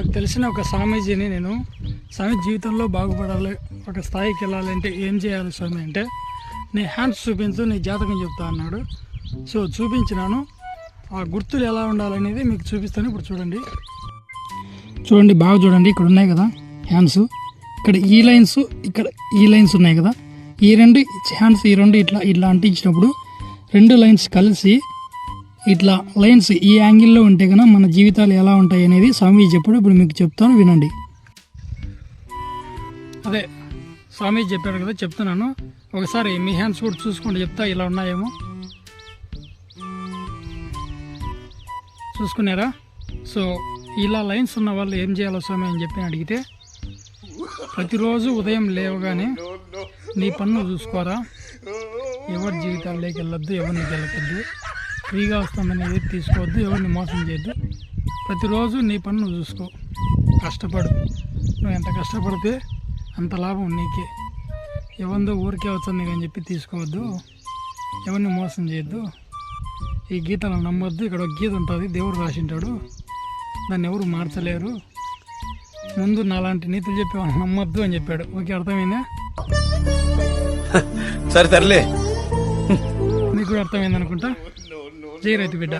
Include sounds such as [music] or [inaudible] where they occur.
నాకు తెలిసిన ఒక స్వామీజీని నేను స్వామి జీవితంలో బాగుపడాలి ఒక స్థాయికి వెళ్ళాలంటే ఏం చేయాలి స్వామి అంటే నీ హ్యాండ్స్ చూపించు నీ జాతకం చెప్తా అన్నాడు. సో చూపించినాను. ఆ గుర్తులు ఎలా ఉండాలనేది మీకు చూపిస్తాను. ఇప్పుడు చూడండి. చూడండి బాగా చూడండి. ఇక్కడ ఉన్నాయి కదా హ్యాండ్స్ ఇక్కడ ఈ లైన్స్ ఇక్కడ ఈ లైన్స్ ఉన్నాయి కదా. ఈ రెండు హ్యాండ్స్ ఈ రెండు ఇట్లా ఇట్లా అంటించినప్పుడు రెండు లైన్స్ కలిసి ఇట్లా లైన్స్ ఈ యాంగిల్లో ఉంటే కనుక మన జీవితాలు ఎలా ఉంటాయి అనేది స్వామి చెప్పాడు. ఇప్పుడు మీకు చెప్తాను వినండి. అదే స్వామి చెప్పాడు కదా చెప్తున్నాను. ఒకసారి మీ హ్యాండ్స్ కూడా చూసుకోండి చెప్తా ఇలా ఉన్నాయేమో. చూసుకున్నారా? సో ఇలా లైన్స్ ఉన్న వాళ్ళు ఏం చేయాలో స్వామి అని చెప్పి అడిగితే ప్రతిరోజు ఉదయం లేవగానే నీ పన్ను చూసుకోరా? ఎవరి జీవితాల్లోకి వెళ్ళొద్దు ఎవరిని గెలకొద్దు? ఫ్రీగా వస్తుందని ఏది తీసుకోవద్దు ఎవరిని మోసం చేయొద్దు. ప్రతిరోజు నీ పన్ను నువ్వు చూసుకో. కష్టపడు. నువ్వు ఎంత కష్టపడితే అంత లాభం నీకే. ఎవరిదో ఊరికే వచ్చింది అని చెప్పి తీసుకోవద్దు. ఎవరిని మోసం చేయొద్దు. ఈ గీతను నమ్మొద్దు. ఇక్కడ ఒక గీత ఉంటుంది. దేవుడు రాసింటాడు. దాన్ని ఎవరు మార్చలేరు. ముందు నాలాంటి నీతులు చెప్పి నమ్మొద్దు అని చెప్పాడు. ఓకే అర్థమైందా? [laughs] సరే సర్లే. కూడా అర్థమైంది అనుకుంటా జై రైతు బిడ్డ.